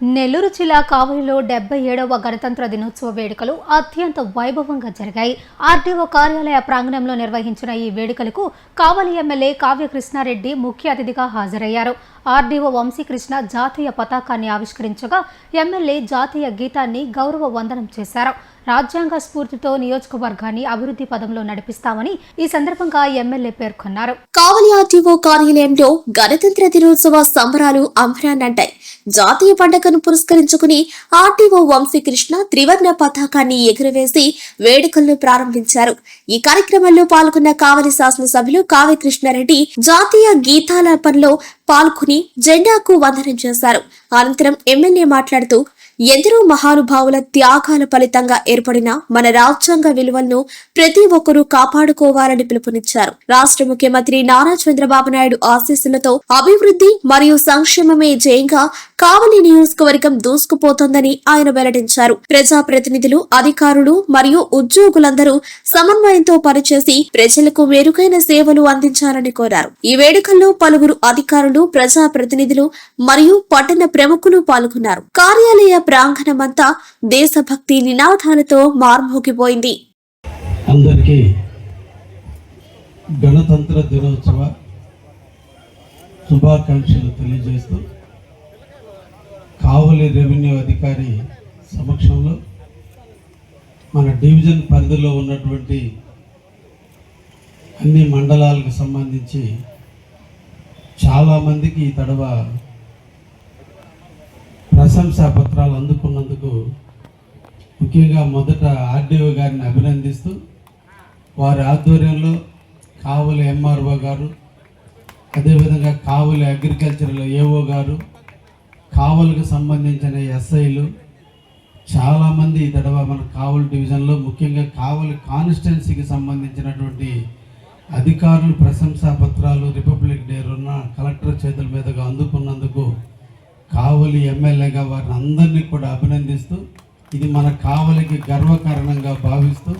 నెల్లూరు జిల్లా కావలిలో డెబ్బై ఏడవ గణతంత్ర దినోత్సవ వేడుకలు అత్యంత వైభవంగా జరిగాయి. ఆర్డీఓ కార్యాలయ ప్రాంగణంలో నిర్వహించిన ఈ వేడుకలకు కావలి ఎమ్మెల్యే కావ్య కృష్ణారెడ్డి ముఖ్య అతిథిగా హాజరయ్యారు. ఆర్డీఓ వంశీకృష్ణ జాతీయ పతాకాన్ని ఆవిష్కరించగా ఎమ్మెల్యే జాతీయ గీతాన్ని గౌరవ వందనం చేశారు. రాజ్యాంగ స్ఫూర్తితో నియోజకవర్గాన్ని అభివృద్ధి పదంలో నడిపిస్తామని ఈ సందర్భంగా ఎమ్మెల్యే పేర్కొన్నారు. కావలి ఆర్టీఓ కార్యాలయంలో గణతంత్ర దినోత్సవ సంబరాలు అంబరాన్నంటాయి. జాతీయ పండుగను పురస్కరించుకుని ఆర్టీఓ వంశీకృష్ణ త్రివర్ణ పతాకాన్ని ఎగురవేసి వేడుకలను ప్రారంభించారు. ఈ కార్యక్రమంలో పాల్గొన్న కావలి శాసనసభ్యులు కావ్యకృష్ణారెడ్డి జాతీయ గీతాలాపనలో పాల్గొని జెండాకు వందనం చేశారు. అనంతరం ఎమ్మెల్యే మాట్లాడుతూ ఎందరో మహానుభావుల త్యాగాల ఫలితంగా ఏర్పడిన మన రాజ్యాంగ విలువలను ప్రతి ఒక్కరూ కాపాడుకోవాలని పిలుపునిచ్చారు. రాష్ట్ర ముఖ్యమంత్రి నారా చంద్రబాబు నాయుడు ఆశీస్సులతో అభివృద్ధి మరియు సంక్షేమమే జయంగా కావలి నియోజకవర్గం దూసుకుపోతోందని ఆయన వెల్లడించారు. ప్రజాప్రతినిధులు అధికారులు మరియు ఉద్యోగులందరూ సమన్వయంతో పనిచేసి ప్రజలకు మెరుగైన సేవలు అందించాలని కోరారు. ఈ వేడుకల్లో పలువురు అధికారులు ప్రజాప్రతినిధులు మరియు పట్టణ ప్రముఖులు పాల్గొన్నారు. కార్యాలయ ప్రాంగణమంతా దేశభక్తి నినాదాలతో మార్మోగిపోయింది. అందరికీ గణతంత్ర దినోత్సవ శుభాకాంక్షలు తెలియజేస్తూ కావలి రెవెన్యూ అధికారి సమక్షంలో మన డివిజన్ పరిధిలో ఉన్నటువంటి అన్ని మండలాలకు సంబంధించి చాలామందికి ఈ తడవ ప్రశంసా పత్రాలు అందుకున్నందుకు ముఖ్యంగా మొదట ఆర్డీఓ గారిని అభినందిస్తూ వారి ఆధ్వర్యంలో కావలి ఎంఆర్ఓ గారు అదేవిధంగా కావలి అగ్రికల్చర్లో ఏఓ గారు కావలికి సంబంధించిన ఎస్ఐలు చాలామంది ఈ తడవ మన కావలి డివిజన్లో ముఖ్యంగా కావలి కాన్స్టిట్యున్సీకి సంబంధించినటువంటి అధికారులు ప్రశంసా పత్రాలు రిపబ్లిక్ డే రోజున కలెక్టర్ చేతుల మీదుగా అందుకున్నందుకు కావలి ఎమ్మెల్యేగా వారిని అందరినీ కూడా అభినందిస్తూ ఇది మన కావలికి గర్వకారణంగా భావిస్తూ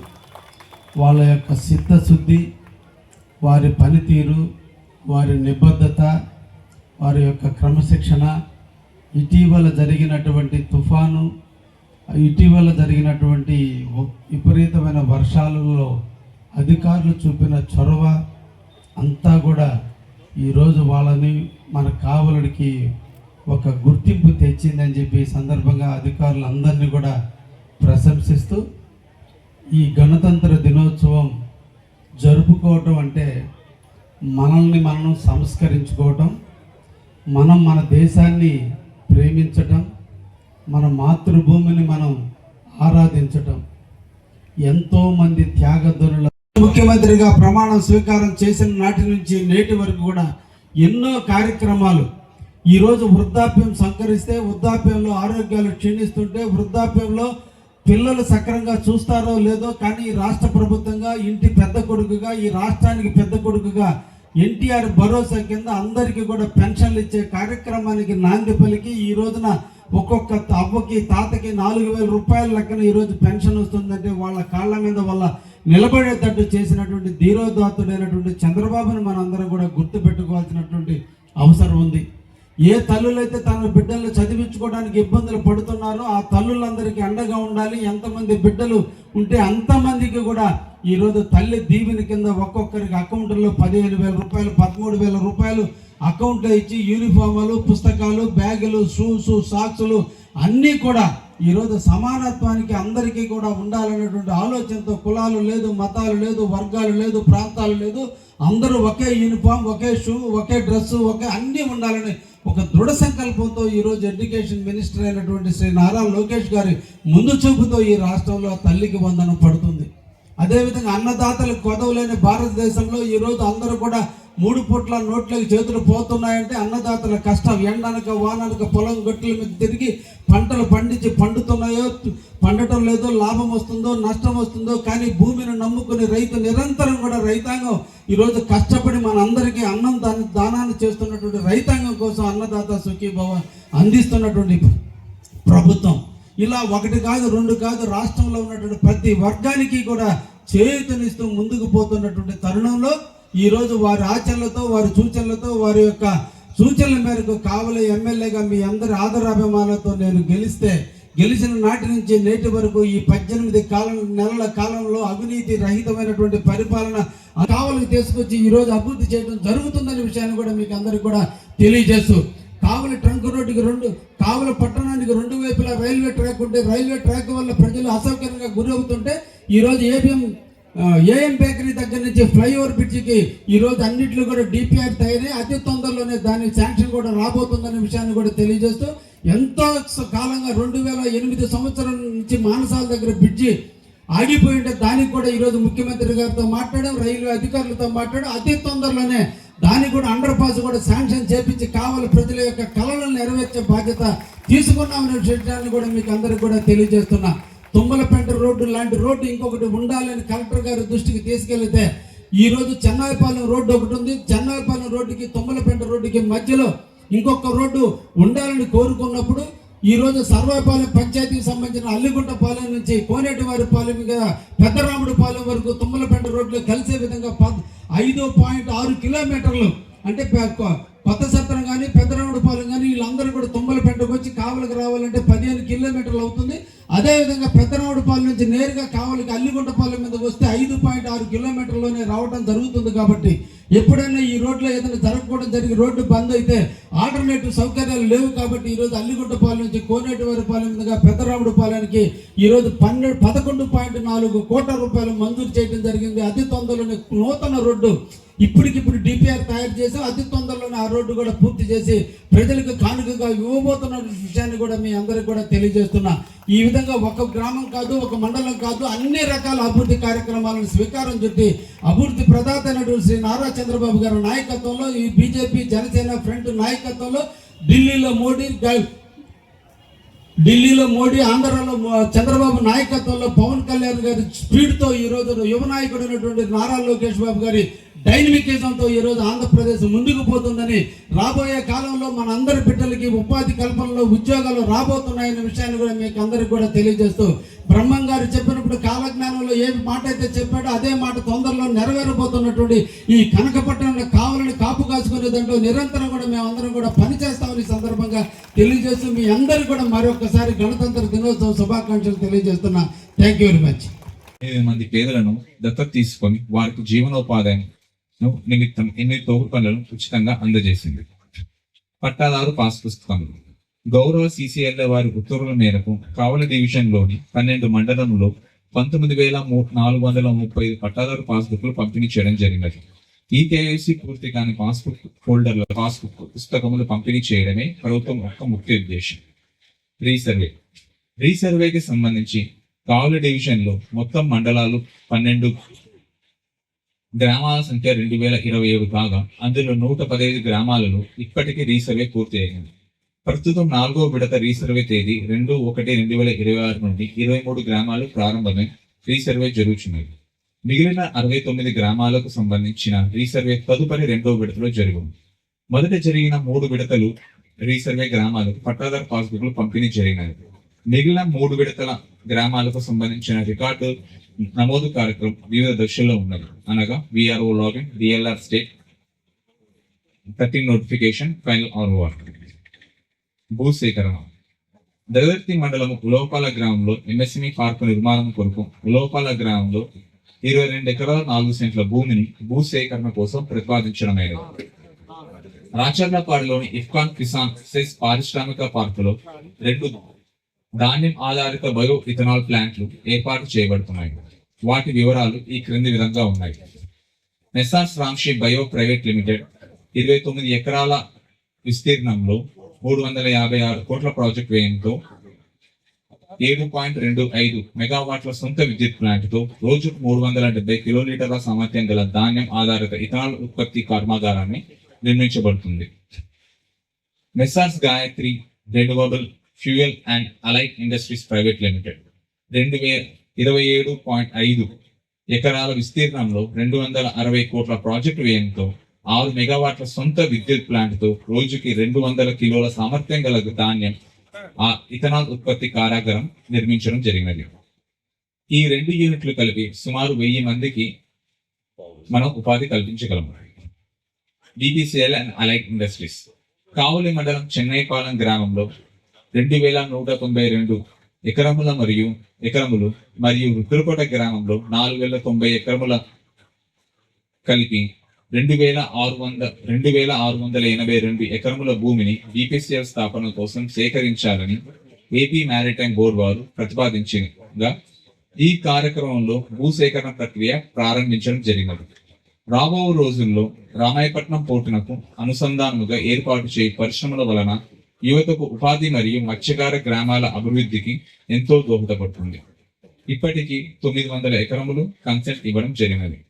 వాళ్ళ యొక్క చిత్తశుద్ధి వారి పనితీరు వారి నిబద్ధత వారి యొక్క క్రమశిక్షణ ఇటీవల జరిగినటువంటి తుఫాను ఇటీవల జరిగినటువంటి విపరీతమైన వర్షాలలో అధికారులు చూపిన చొరవ అంతా కూడా ఈరోజు వాళ్ళని మన కావలుడికి ఒక గుర్తింపు తెచ్చిందని చెప్పి సందర్భంగా సందర్భంగా అధికారులందరినీ కూడా ప్రశంసిస్తూ ఈ గణతంత్ర దినోత్సవం జరుపుకోవటం అంటే మనల్ని మనం సంస్కరించుకోవటం మనం మన దేశాన్ని ప్రేమించటం మన మాతృభూమిని మనం ఆరాధించటం. ఎంతోమంది త్యాగధనుల ముఖ్యమంత్రిగా ప్రమాణం స్వీకారం చేసిన నాటి నుంచి నేటి వరకు కూడా ఎన్నో కార్యక్రమాలు ఈరోజు వృద్ధాప్యం సంకరిస్తే వృద్ధాప్యంలో ఆరోగ్యాలు క్షీణిస్తుంటే వృద్ధాప్యంలో పిల్లలు సక్రంగా చూస్తారో లేదో కానీ ఈ రాష్ట్ర ప్రభుత్వంగా ఇంటి పెద్ద కొడుకుగా ఈ రాష్ట్రానికి పెద్ద కొడుకుగా ఎన్టీఆర్ భరోసా కింద అందరికీ కూడా పెన్షన్లు ఇచ్చే కార్యక్రమానికి నాంది పలికి ఈ రోజున ఒక్కొక్క అవ్వకి తాతకి నాలుగు వేల రూపాయల లెక్కన ఈరోజు పెన్షన్ వస్తుందంటే వాళ్ళ కాళ్ళ మీద వాళ్ళ నిలబడేటట్టు చేసినటువంటి ధీరోదాత్తుడైనటువంటి చంద్రబాబును మనందరం కూడా గుర్తు పెట్టుకోవాల్సినటువంటి అవసరం ఉంది. ఏ తల్లులైతే తన బిడ్డలు చదివించుకోవడానికి ఇబ్బందులు పడుతున్నారో ఆ తల్లులందరికీ అండగా ఉండాలి. ఎంతమంది బిడ్డలు ఉంటే అంతమందికి కూడా ఈరోజు తల్లి దీవెన కింద ఒక్కొక్కరికి అకౌంట్లో పదిహేను వేల రూపాయలు పదమూడు వేల రూపాయలు అకౌంట్లో ఇచ్చి యూనిఫాములు పుస్తకాలు బ్యాగులు షూస్ సాక్సులు అన్నీ కూడా ఈరోజు సమానత్వానికి అందరికీ కూడా ఉండాలనేటువంటి ఆలోచనతో కులాలు లేదు మతాలు లేదు వర్గాలు లేదు ప్రాంతాలు లేదు. అందరూ ఒకే యూనిఫామ్ ఒకే షూ ఒకే డ్రెస్సు ఒకే అన్నీ ఉండాలని ఒక దృఢ సంకల్పంతో ఈరోజు ఎడ్యుకేషన్ మినిస్టర్ అయినటువంటి శ్రీ నారా లోకేష్ గారి ముందు చూపుతో ఈ రాష్ట్రంలో తల్లికి వందనం పడుతుంది. అదేవిధంగా అన్నదాతలు కొదవలేని భారతదేశంలో ఈరోజు అందరూ కూడా మూడు పూట్ల నోట్లకి చేతులు పోతున్నాయంటే అన్నదాతల కష్టం. ఎండనక వాననక పొలం గొట్టెల మీద తిరిగి పంటలు పండించి పండుతున్నాయో పండటం లేదో లాభం వస్తుందో నష్టం వస్తుందో కానీ భూమిని నమ్ముకుని రైతు నిరంతరం కూడా రైతాంగం ఈరోజు కష్టపడి మన అందరికీ అన్నం దాని దానాన్ని చేస్తున్నటువంటి రైతాంగం కోసం అన్నదాత సుఖీభవ అందిస్తున్నటువంటి ప్రభుత్వం. ఇలా ఒకటి కాదు రెండు కాదు రాష్ట్రంలో ఉన్నటువంటి ప్రతి వర్గానికి కూడా చేయూతనిస్తూ ముందుకు పోతున్నటువంటి తరుణంలో ఈరోజు వారి ఆచరణలతో వారి సూచనలతో వారి యొక్క సూచనల మేరకు కావలి ఎమ్మెల్యేగా మీ అందరి ఆదరాభిమానాలతో నేను గెలిస్తే గెలిచిన నాటి నుంచి నేటి వరకు ఈ పద్దెనిమిది కాలం నెలల కాలంలో అవినీతి రహితమైనటువంటి పరిపాలన కావలికి తీసుకొచ్చి ఈ రోజు అభివృద్ధి చేయడం జరుగుతుందనే విషయాన్ని కూడా మీకు అందరికి కూడా తెలియజేస్తూ కావలి ట్రంక్ రోడ్డుకి రెండు కావలి పట్టణానికి రెండు వైపులా రైల్వే ట్రాక్ ఉంటే రైల్వే ట్రాక్ వల్ల ప్రజలు అసౌకర్యంగా గురవుతుంటే ఈ రోజు ఏబిఎం ఏఎం బేకరీ దగ్గర నుంచి ఫ్లైఓవర్ బ్రిడ్జికి ఈ రోజు అన్నింటిలో కూడా డిపిఆర్ తయారై అతి తొందరలోనే దాని శాంక్షన్ కూడా రాబోతుందనే విషయాన్ని కూడా తెలియజేస్తూ ఎంతో కాలంగా రెండు వేల ఎనిమిది సంవత్సరం నుంచి మానసాల దగ్గర బ్రిడ్జి ఆగిపోయి ఉంటే దానికి కూడా ఈరోజు ముఖ్యమంత్రి గారితో మాట్లాడాం రైల్వే అధికారులతో మాట్లాడాం అతి తొందరలోనే దానికి కూడా అండర్ పాస్ కూడా శాంక్షన్ చేపించి కావాలి ప్రజల యొక్క కళలను నెరవేర్చే బాధ్యత తీసుకున్నామనే విషయాన్ని కూడా మీకు అందరికి కూడా తెలియజేస్తున్నా. తుమ్మలపెంట రోడ్డు లాంటి రోడ్డు ఇంకొకటి ఉండాలని కలెక్టర్ గారి దృష్టికి తీసుకెళ్తే ఈ రోజు చెన్నాయిపాలెం రోడ్డు ఒకటి ఉంది. చెన్నాయిపాలెం రోడ్డుకి తుమ్మలపెంట రోడ్డుకి మధ్యలో ఇంకొక రోడ్డు ఉండాలని కోరుకున్నప్పుడు ఈరోజు రోజు పంచాయతీకి సంబంధించిన అల్లిగుంట పాలెం నుంచి కోనేటివారి పాలెం మీద పెద్దరాముడు పాలెం వరకు తుమ్మలపెంట రోడ్లు కలిసే విధంగా ఐదు పాయింట్ ఆరు కిలోమీటర్లు. అంటే కొత్త సత్రం కానీ పెద్దరాముడు పాలెం కానీ వీళ్ళందరూ కూడా తుమ్మలపేటకు వచ్చి కావలికి రావాలంటే పదిహేను కిలోమీటర్లు అవుతుంది. అదేవిధంగా పెద్దరాముడు నుంచి నేరుగా కావలికి అల్లిగుంటపాలెం మీద వస్తే ఐదు పాయింట్ ఆరు కిలోమీటర్లోనే రావడం జరుగుతుంది కాబట్టి ఎప్పుడైనా ఈ రోడ్లో ఏదైనా జరగకూడదు జరిగి రోడ్డు బంద్ అయితే ఆల్టర్నేటివ్ సౌకర్యాలు లేవు కాబట్టి ఈరోజు అల్లిగుంటపాలెం నుంచి కోనేటివారిపాలెం మీదుగా పెద్దరాముడుపాలెంకి ఈరోజు పన్నెండు పదకొండు పాయింట్ నాలుగు కోట్ల రూపాయలు మంజూరు చేయడం జరిగింది. అతి తొందరలోనే నూతన రోడ్డు ఇప్పటికిప్పుడు డిపిఆర్ తయారు చేసి అతి తొందరలోనే ఆ రోడ్డు కూడా పూర్తి చేసి ప్రజలకు కానుకగా ఇవ్వబోతున్న విషయాన్ని కూడా మీ అందరికి కూడా తెలియజేస్తున్నా. ఈ విధంగా ఒక గ్రామం కాదు ఒక మండలం కాదు అన్ని రకాల అభివృద్ధి కార్యక్రమాలను స్వీకారం చుట్టి అభివృద్ధి ప్రదాత అయినటువంటి శ్రీ నారా చంద్రబాబు గారి నాయకత్వంలో ఈ బీజేపీ జనసేన ఫ్రంట్ నాయకత్వంలో ఢిల్లీలో మోడీ ఢిల్లీలో మోడీ ఆంధ్రాలో చంద్రబాబు నాయకత్వంలో పవన్ కళ్యాణ్ గారి స్పీడ్తో ఈ రోజు యువ నాయకుడు అయినటువంటి నారా లోకేష్ బాబు గారి డైనమికిజంతో ఈ రోజు ఆంధ్రప్రదేశ్ ముందుకు పోతుందని రాబోయే కాలంలో మన అందరి బిడ్డలకి ఉపాధి కల్పనలో ఉద్యోగాలు రాబోతున్నాయనే విషయాన్ని కూడా మీకు అందరికి కూడా తెలియజేస్తూ బ్రహ్మం గారు చెప్పినప్పుడు కాలజ్ఞానంలో ఏ మాట అయితే చెప్పాడో అదే మాట తొందరలో నెరవేరబోతున్నటువంటి ఈ కనకపట్నంలో కావాలని కాపు కాసుకునే దాంట్లో నిరంతరం కూడా మేము అందరం కూడా పనిచేస్తామని సందర్భంగా తెలియజేస్తూ మీ అందరికీ కూడా మరొకసారి గణతంత్ర దినోత్సవ శుభాకాంక్షలు తెలియజేస్తున్నా. థ్యాంక్ యూ వెరీ మచ్ మంది పేదలను దత్తత తీసుకొని వారికి జీవనోపాధిను నిమిత్తం ఎనిమిది తోడు పనులను ఉచితంగా అందజేసింది. పట్టాదారు పాస్ పుస్తకములు గౌరవ సిసిఎల్ వారి ఉత్తర్వుల మేరకు కావలి డివిజన్లోని పన్నెండు మండలంలో పంతొమ్మిది వేల నాలుగు వందల ముప్పై ఐదు పట్టాదారు పాస్బుక్లు పంపిణీ చేయడం జరిగినది. ఈ కేవైసీ పూర్తి కాని పాస్బుక్ హోల్డర్ల పాస్బుక్ పుస్తకములు పంపిణీ చేయడమే ప్రభుత్వం యొక్క ముఖ్య ఉద్దేశం. రీసర్వే. రీసర్వేకి సంబంధించి కావలి డివిజన్లో మొత్తం మండలాలు పన్నెండు గ్రామాల సంఖ్య రెండు వేల ఇరవై ఏడు కాగా అందులో నూట పదహైదు గ్రామాలలో ఇప్పటికీ రీసర్వే పూర్తి అయింది. ప్రస్తుతం నాలుగో విడత రీసర్వే తేదీ రెండు ఒకటి రెండు వేల ఇరవై ఆరు నుండి ఇరవై మూడు గ్రామాలు ప్రారంభమై రీసర్వే జరుగుతున్నది మిగిలిన అరవై తొమ్మిది గ్రామాలకు సంబంధించిన రీసర్వే తదుపరి రెండో విడతలో జరుగును మొదట జరిగిన మూడు విడతలు రీసర్వే గ్రామాలకు పట్టాదారు పాస్బుక్లు పంపిణీ జరిగినవి మిగిలిన మూడు విడతల గ్రామాలకు సంబంధించిన రికార్డు నమోదు కార్యక్రమం వివిధ దశల్లో ఉన్నది. అనగా VRO login DLR state thirteen notification final R భూసేకరణ దగదర్తి మండలం ఉలోపాల గ్రామంలో ఎంఎస్ఎంఈ పార్కు నిర్మాణం కొరకు ఉలోపాల గ్రామంలో ఇరవై రెండు ఎకరాల నాలుగు సెంట్ల భూమిని భూసేకరణ కోసం ప్రతిపాదించడమైనది. రాచర్లపాడులోని ఇఫ్కాన్ కిసాన్ సెస్ పారిశ్రామిక పార్కులో రెండు ధాన్యం ఆధారిత బయో ఇథనాల్ ప్లాంట్లు ఏర్పాటు చేయబడుతున్నాయి. వాటి వివరాలు ఈ క్రింది విధంగా ఉన్నాయి. Messrs Ramshi bio private limited ఇరవై తొమ్మిది ఎకరాల విస్తీర్ణంలో మూడు వందల యాభై ఆరు కోట్ల ప్రాజెక్ట్ వ్యయంతో ఏడు పాయింట్ రెండు ఐదు మెగావాట్ల సొంత విద్యుత్ ప్లాంట్తో రోజుకు మూడు వందల డెబ్బై కిలోలీటర్ల సామర్థ్యం గల ధాన్యం ఆధారిత ఇథనాల్ ఉత్పత్తి కర్మాగారాన్ని నిర్మించబడుతుంది. Messrs Gayatri renewable fuel and allied industries private limited రెండు వేల ఇరవై ఏడు పాయింట్ ఐదు ఎకరాల విస్తీర్ణంలో రెండు వందల అరవై కోట్ల ప్రాజెక్టు వ్యయంతో ఆరు మెగావాట్ల సొంత విద్యుత్ ప్లాంట్తో రోజుకి రెండు వందల కిలోల సామర్థ్యం గల ధాన్యం ఆ ఇథనాల్ ఉత్పత్తి కారాగారం నిర్మించడం జరిగినది. ఈ రెండు యూనిట్లు కలిపి సుమారు వెయ్యి మందికి మనం ఉపాధి కల్పించగలము. BBCL and Alite industries. Kavuli మండలం చెన్నైపాలెం గ్రామంలో రెండు వేల నూట తొంభై రెండు ఎకరముల మరియు ఎకరములు మరియు రుద్రకోట గ్రామంలో నాలుగు వేల తొంభై ఎకరముల కలిపి రెండు వేల ఆరు వంద రెండు వేల ఆరు వందల ఎనభై రెండు ఎకరముల భూమిని బీపీసీఎల్ స్థాపన కోసం సేకరించాలని ఏపీ మ్యారిటైమ్ బోర్డు వారు ప్రతిపాదించిందిగా ఈ కార్యక్రమంలో భూసేకరణ ప్రక్రియ ప్రారంభించడం జరిగినది. రాబో రోజుల్లో రామాయపట్నం పోర్టునకు అనుసంధానముగా ఏర్పాటు చేయు పరిశ్రమల వలన యువతకు ఉపాధి మరియు మత్స్యకార గ్రామాల అభివృద్ధికి ఎంతో దోహదపడుతుంది. ఇప్పటికీ తొమ్మిది వందల ఎకరములు కన్సెంట్ ఇవ్వడం జరిగినది.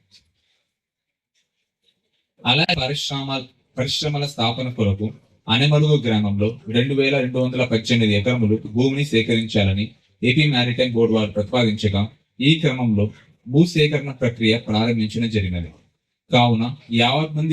అలాగే పరిశ్రమ పరిశ్రమల స్థాపన కొరకు అనెమలుగు గ్రామంలో రెండు వేల రెండు వందల పద్దెనిమిది ఎకరములు భూమిని సేకరించాలని ఏపీ మ్యారిటైమ్ బోర్డు వారు ప్రతిపాదించగా ఈ క్రమంలో భూ సేకరణ ప్రక్రియ ప్రారంభించడం జరిగినది. కావున యావత్ మంది